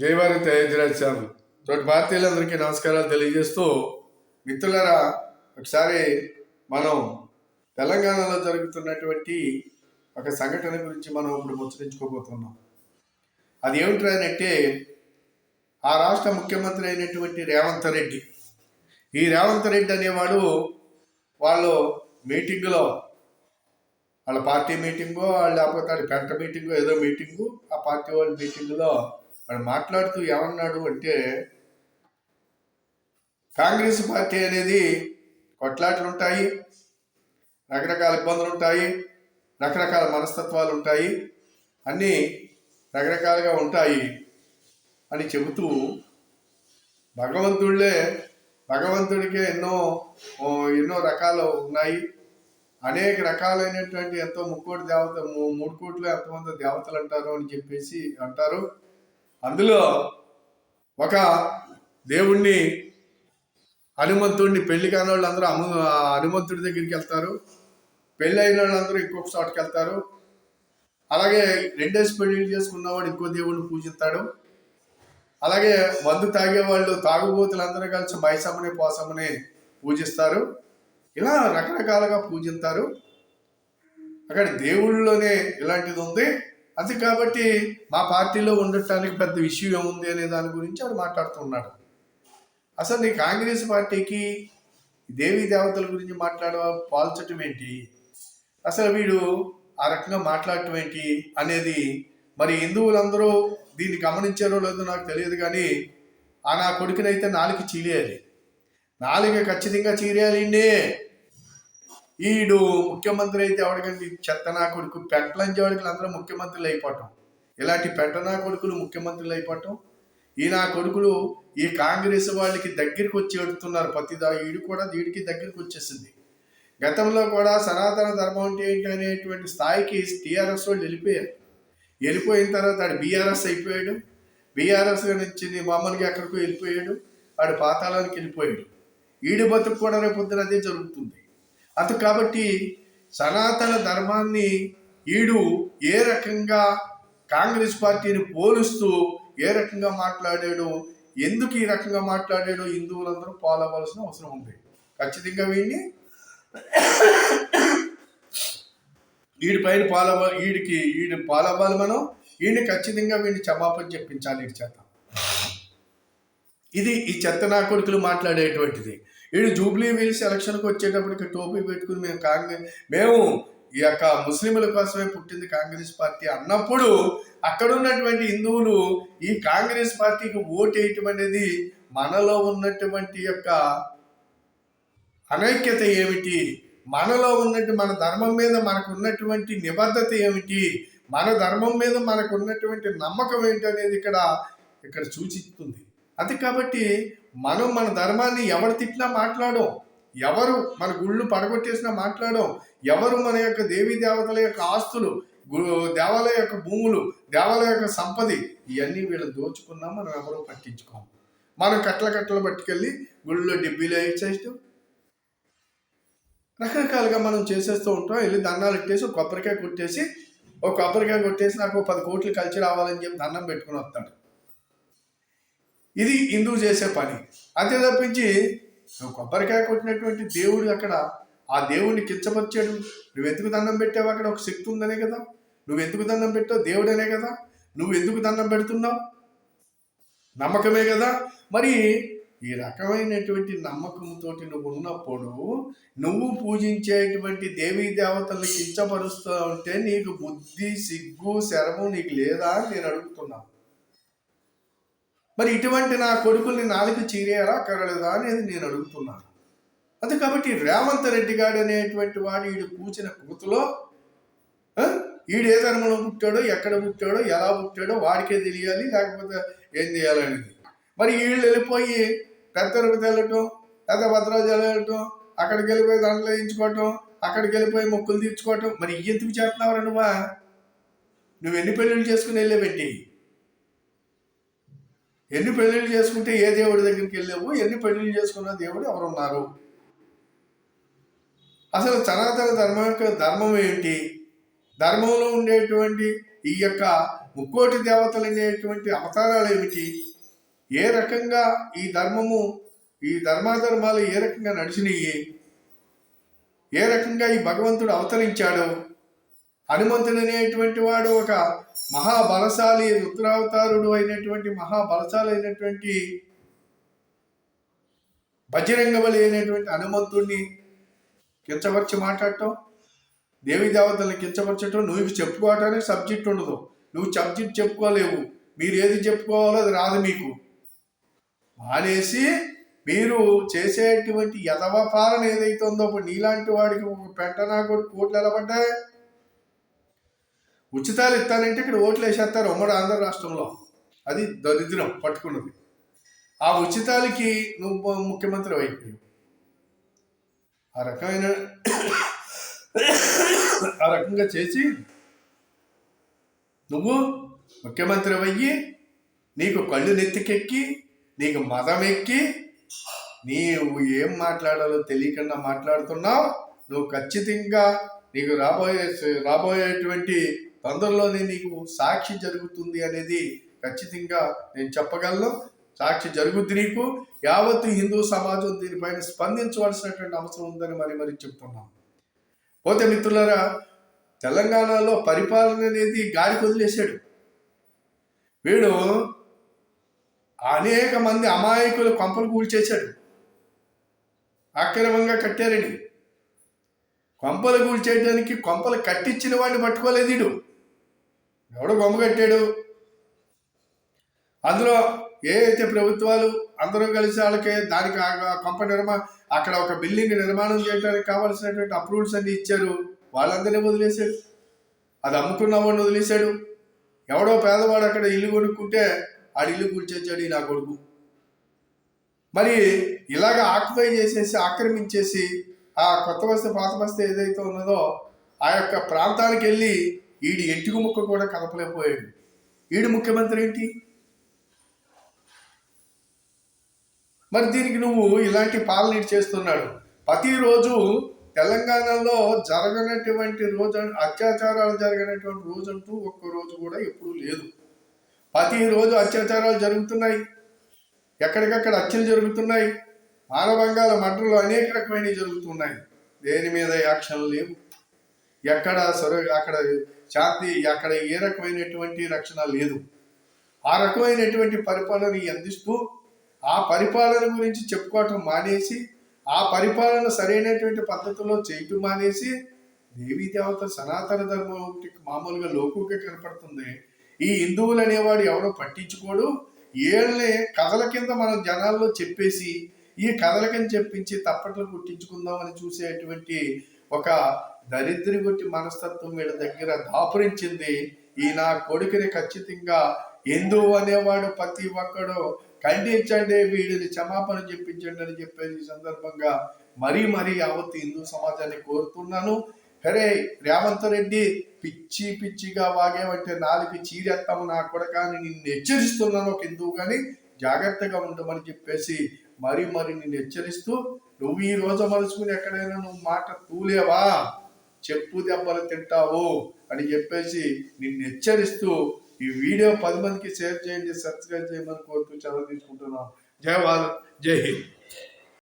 జయవారి తేజరాజాం తోటి భారతీయులందరికీ నమస్కారాలు తెలియజేస్తూ మిత్రులరా ఒకసారి మనం తెలంగాణలో జరుగుతున్నటువంటి ఒక సంఘటన గురించి మనం ఇప్పుడు ముచ్చరించుకోబోతున్నాం అది ఏమిటంటే ఆ రాష్ట్ర ముఖ్యమంత్రి అయినటువంటి రేవంత్ రెడ్డి. ఈ రేవంత్ రెడ్డి అనేవాడు వాళ్ళు మీటింగులో వాళ్ళ పార్టీ మీటింగో లేకపోతే వాళ్ళ పెంట మీటింగో ఏదో మీటింగు ఆ పార్టీ వాళ్ళ మీటింగులో వాడు మాట్లాడుతూ ఏమన్నాడు అంటే కాంగ్రెస్ పార్టీ అనేది కొట్లాటలు ఉంటాయి రకరకాల ఇబ్బందులు ఉంటాయి రకరకాల మనస్తత్వాలు ఉంటాయి అన్నీ రకరకాలుగా ఉంటాయి అని చెబుతూ భగవంతుళ్ళే భగవంతుడికే ఎన్నో ఎన్నో రకాలు ఉన్నాయి. అనేక రకాలైనటువంటి ఎంతో ముక్కోటి దేవత మూడు కోట్లు ఎంతమంది దేవతలు అంటారు అని చెప్పేసి అంటారు. అందులో ఒక దేవుణ్ణి హనుమంతుడిని పెళ్ళి కాని వాళ్ళందరూ అము ఆ హనుమంతుడి దగ్గరికి వెళ్తారు. పెళ్ళి అయిన వాళ్ళందరూ ఇంకొక చోటుకి వెళ్తారు. అలాగే రెండేసి పెళ్ళి చేసుకున్నవాడు ఇంకో దేవుడిని పూజిస్తాడు. అలాగే మందు తాగేవాళ్ళు తాగుబోతులందరూ కలిసి మైసమ్మని పోసమ్మని పూజిస్తారు. ఇలా రకరకాలుగా పూజిస్తారు. అక్కడ దేవుళ్ళలోనే ఇలాంటిది ఉంది. అది కాబట్టి మా పార్టీలో ఉండటానికి పెద్ద విషయం ఏముంది అనే దాని గురించి ఆడు మాట్లాడుతున్నాడు అసలు నీ కాంగ్రెస్ పార్టీకి దేవీ దేవతల గురించి మాట్లాడ పాల్చటం ఏంటి? అసలు వీడు ఆ రకంగా మాట్లాడటం ఏంటి అనేది మరి హిందువులందరూ దీన్ని గమనించారో లేదో నాకు తెలియదు కానీ ఆ నా కొడుకునైతే నాలుగు చీరేయాలి నాలుగు ఖచ్చితంగా చీరేయాలండి ఈడు ముఖ్యమంత్రి అయితే ఎవరికండి? చెత్త నా కొడుకు పెంటలంచే వాడికి అందరూ ముఖ్యమంత్రులు అయిపోవటం ఇలాంటి పెట్టనా నా కొడుకులు ముఖ్యమంత్రులు అయిపోవటం ఈ నా కొడుకులు ఈ కాంగ్రెస్ వాళ్ళకి దగ్గరికి వచ్చి ఎడుతున్నారు ప్రతిదా ఈడు కూడా వీడికి దగ్గరికి వచ్చేసింది. గతంలో కూడా సనాతన ధర్మం అంటే ఏంటి అనేటువంటి స్థాయికి టీఆర్ఎస్ వాళ్ళు వెళ్ళిపోయారు. వెళ్ళిపోయిన తర్వాత ఆడు బీఆర్ఎస్ అయిపోయాడు. బీఆర్ఎస్ నుంచి మామూలుగా ఎక్కడికో వెళ్ళిపోయాడు. వాడు పాతాళానికి వెళ్ళిపోయాడు. ఈడు బతుకు కూడా రేపు పొద్దున అదే జరుగుతుంది. అటు కాబట్టి సనాతన ధర్మాన్ని ఈడు ఏ రకంగా కాంగ్రెస్ పార్టీని పోలుస్తూ ఏ రకంగా మాట్లాడాడు ఎందుకు ఈ రకంగా మాట్లాడాడో హిందువులందరూ పాలవలసిన అవసరం ఉంది. ఖచ్చితంగా వీడిని వీడి పైన పాల వీడికి వీడి పాలవ్వాలి మనం. వీడిని ఖచ్చితంగా వీడిని క్షమాపణ చెప్పించాలి వీడి చేత. ఇది ఈ చెత్త నా కొడుకులు మాట్లాడేటువంటిది. వీడు జూబ్లీ వీల్స్ ఎలక్షన్కి వచ్చేటప్పటికి టోపీ పెట్టుకుని మేము కాంగ్రెస్ మేము ఈ యొక్క ముస్లింల కోసమే పుట్టింది కాంగ్రెస్ పార్టీ అన్నప్పుడు అక్కడ ఉన్నటువంటి హిందువులు ఈ కాంగ్రెస్ పార్టీకి ఓటు వేయటం అనేది మనలో ఉన్నటువంటి యొక్క అనైక్యత ఏమిటి? మనలో ఉన్నట్టు మన ధర్మం మీద మనకు ఉన్నటువంటి నిబద్ధత ఏమిటి? మన ధర్మం మీద మనకు ఉన్నటువంటి నమ్మకం ఏంటి అనేది ఇక్కడ ఇక్కడ సూచిస్తుంది. అది కాబట్టి మనం మన ధర్మాన్ని ఎవరు తిట్టినా మాట్లాడం ఎవరు మన గుళ్ళు పడగొట్టేసినా మాట్లాడం ఎవరు మన యొక్క దేవీ దేవతల యొక్క ఆస్తులు గు- దేవాలయ యొక్క భూములు దేవాలయ యొక్క సంపది ఇవన్నీ వీళ్ళు దోచుకున్నా మనం ఎవరో పట్టించుకోం మనం కట్టల కట్టలు పట్టుకెళ్ళి గుళ్ళో డిబ్బీలు వేసేయటం రకరకాలుగా మనం చేసేస్తూ ఉంటాం. వెళ్ళి దండాలు ఇట్టేసి కొబ్బరికాయ కొట్టేసి ఒక కొబ్బరికాయ కొట్టేసి నాకు ఒక పది కోట్లు కలిసి రావాలని చెప్పి దండం పెట్టుకుని వస్తాడు. ఇది హిందువు చేసే పని. అంతే తప్పించి నువ్వు కొబ్బరికాయ కొట్టినటువంటి దేవుడు అక్కడ ఆ దేవుడిని కించపరిచాడు నువ్వు ఎందుకు దండం పెట్టావు? అక్కడ ఒక శక్తి ఉందనే కదా. నువ్వు ఎందుకు దండం పెట్టావు? దేవుడనే కదా. నువ్వు ఎందుకు దండం పెడుతున్నావు? నమ్మకమే కదా. మరి ఈ రకమైనటువంటి నమ్మకంతో నువ్వు ఉన్నప్పుడు నువ్వు పూజించేటువంటి దేవీ దేవతల్ని కించపరుస్తూ ఉంటే నీకు బుద్ధి సిగ్గు శరము నీకు లేదా అని నేను అడుగుతున్నాను మరి ఇటువంటి నా కొడుకుల్ని నాలుగు చీరేయాలా కరలేదా అనేది నేను అడుగుతున్నాను. అది కాబట్టి రేవంత్ రెడ్డి గారు అనేటువంటి వాడు ఈడు కూచిన కూతులో ఆ, ఈడు ఏ ధర్మంలో పుట్టాడో ఎక్కడ పుట్టాడో ఎలా పుట్టాడో వాడికే తెలియాలి లేకపోతే ఏం చేయాలనేది మరి వీళ్ళు వెళ్ళిపోయి పెద్ద తిరుపతి వెళ్ళటం పెద్ద భద్రాజాలు వెళ్ళటం అక్కడికి వెళ్ళిపోయి దండలు వేయించుకోవటం అక్కడికి వెళ్ళిపోయి మొక్కులు తీర్చుకోవటం మరి ఎందుకు చేస్తున్నావు నువ్వా? నువ్వు ఎన్ని పెళ్ళిళ్ళు చేసుకుని వెళ్ళేవంటి? ఎన్ని పెళ్ళిళ్ళు చేసుకుంటే ఏ దేవుడి దగ్గరికి వెళ్ళావు? ఎన్ని పెళ్ళిళ్ళు చేసుకున్న దేవుడు ఎవరున్నారు? అసలు సనాతన ధర్మం యొక్క ధర్మం ఏంటి? ధర్మంలో ఉండేటువంటి ఈ యొక్క ముక్కోటి దేవతలు అనేటువంటి అవతారాలు ఏమిటి? ఏ రకంగా ఈ ధర్మము ఈ ధర్మాధర్మాలు ఏ రకంగా నడిచినాయి? ఏ రకంగా ఈ భగవంతుడు అవతరించాడు? హనుమంతుడు అనేటువంటి వాడు ఒక మహాబలశాలి రుద్రావతారుడు అయినటువంటి మహాబలశాలి అయినటువంటి బజరంగబలి అయినటువంటి హనుమంతుడిని కించపరిచి మాట్లాడటం దేవి దేవతల్ని కించపరచటం నువ్వు చెప్పుకోవటానికి సబ్జెక్ట్ ఉండదు. నువ్వు సబ్జెక్ట్ చెప్పుకోలేవు. మీరు ఏది చెప్పుకోవాలో అది రాదు మీకు. మానేసి మీరు చేసేటువంటి యథవ పాలన ఏదైతే ఉందో ఇప్పుడు నీలాంటి వాడికి ఒక పెంటనా కూడా కోట్లు ఎలా పడ్డాయి? ఉచితాలు ఇస్తానంటే ఇక్కడ ఓట్లు వేసేస్తారు ఉమ్మడి ఆంధ్ర రాష్ట్రంలో. అది దరిద్రం పట్టుకున్నది. ఆ ఉచితాలకి నువ్వు ముఖ్యమంత్రి అయిపోయావు ఆ రకమైన ఆ రకంగా చేసి నువ్వు ముఖ్యమంత్రి అయ్యి నీకు కళ్ళు నెత్తికెక్కి నీకు మదం ఎక్కి నీవు ఏం మాట్లాడాలో తెలియకుండా మాట్లాడుతున్నావు నువ్వు ఖచ్చితంగా నీకు రాబోయే రాబోయేటువంటి తొందరలోనే నీకు సాక్షి జరుగుతుంది అనేది ఖచ్చితంగా నేను చెప్పగలను. సాక్షి జరుగుద్ది నీకు. యావత్తు హిందూ సమాజం దీనిపైన స్పందించవలసినటువంటి అవసరం ఉందని మరి మరి చెప్తున్నాం. పోతే మిత్రులారా తెలంగాణలో పరిపాలన అనేది గాలికి వదిలేశాడు. వీడు అనేక మంది అమాయకులు కొంపలు కూల్చేశాడు. అక్రమంగా కట్టారని. కొంపలు కూల్చేయడానికి కొంపలు కట్టించిన వాడిని పట్టుకోలేదు వీడు. ఎవడో బొమ్మ కట్టాడు. అందులో ఏ అయితే ప్రభుత్వాలు అందరూ కలిసి వాళ్ళకి దానికి ఆ కొంప నిర్మా అక్కడ ఒక బిల్డింగ్ నిర్మాణం చేయడానికి కావాల్సినటువంటి అప్రూవల్స్ అన్ని ఇచ్చారు. వాళ్ళందరినీ వదిలేశాడు అది అమ్ముకున్న వాడిని వదిలేశాడు. ఎవడో పేదవాడు అక్కడ ఇల్లు కొనుక్కుంటే ఆడి ఇల్లు కూల్చేచ్చాడు ఈ నా కొడుకు. మరి ఇలాగ ఆక్యుపై చేసేసి ఆక్రమించేసి ఆ కొత్త బస్తీ పాత బస్తీ ఏదైతే ఉన్నదో ఆ యొక్క ప్రాంతానికి వెళ్ళి ఈడి ఎంటికి ముక్క కూడా కలపలేకపోయాడు ఈడు ముఖ్యమంత్రి ఏంటి? మరి దీనికి నువ్వు ఇలాంటి పాలన చేస్తున్నాడు. ప్రతిరోజు తెలంగాణలో జరగనటువంటి రోజు అత్యాచారాలు జరిగినటువంటి రోజు అంటూ ఒక్క రోజు కూడా ఎప్పుడూ లేదు. ప్రతిరోజు అత్యాచారాలు జరుగుతున్నాయి. ఎక్కడికక్కడ హత్యలు జరుగుతున్నాయి. మానవంగాల మడ్రలు అనేక రకమైనవి జరుగుతున్నాయి. దేని మీద యాక్షన్లు లేవు. ఎక్కడ సొర అక్కడ శాంతి అక్కడ ఏ రకమైనటువంటి రక్షణ లేదు. ఆ రకమైనటువంటి పరిపాలన అందిస్తూ ఆ పరిపాలన గురించి చెప్పుకోవటం మానేసి ఆ పరిపాలన సరైనటువంటి పద్ధతిలో చేయటం మానేసి దేవీ దేవత సనాతన ధర్మం ఒకటి మామూలుగా లోకుగా కనపడుతుంది. ఈ హిందువులు అనేవాడు ఎవడో పట్టించుకోడు. ఏళ్ళని కథల కింద మనం జనాల్లో చెప్పేసి ఈ కథలకని చెప్పించి తప్పట్లు కుట్టించుకుందామని చూసేటువంటి ఒక దరిద్రి కొట్టి మనస్తత్వం వీళ్ళ దగ్గర దాపురించింది. ఈ నా కొడుకుని ఖచ్చితంగా హిందూ అనేవాడు ప్రతి ఒక్కడు ఖండించండి వీడిని క్షమాపణ చెప్పించండి అని చెప్పేసి ఈ సందర్భంగా మరీ మరీ యావత్ హిందూ సమాజాన్ని కోరుతున్నాను. హరే రేవంత్ రెడ్డి పిచ్చి పిచ్చిగా వాగేవంటే నాలుగు చీరెత్తాము నా కొడకాని నిన్ను హెచ్చరిస్తున్నాను ఒక హిందువు కానీ జాగ్రత్తగా ఉండమని చెప్పేసి మరి మరి నిన్ను హెచ్చరిస్తూ నువ్వు ఈ రోజు మలుచుకుని ఎక్కడైనా నువ్వు మాట తూలేవా? చెప్పు దెబ్బలు తింటావు అని చెప్పేసి నిన్ను హెచ్చరిస్తూ ఈ వీడియో పది మందికి షేర్ చేయండి సబ్స్క్రైబ్ చేయమని కోరుతూ చదువు తీసుకుంటున్నాం జై భారత్ జై హింద్.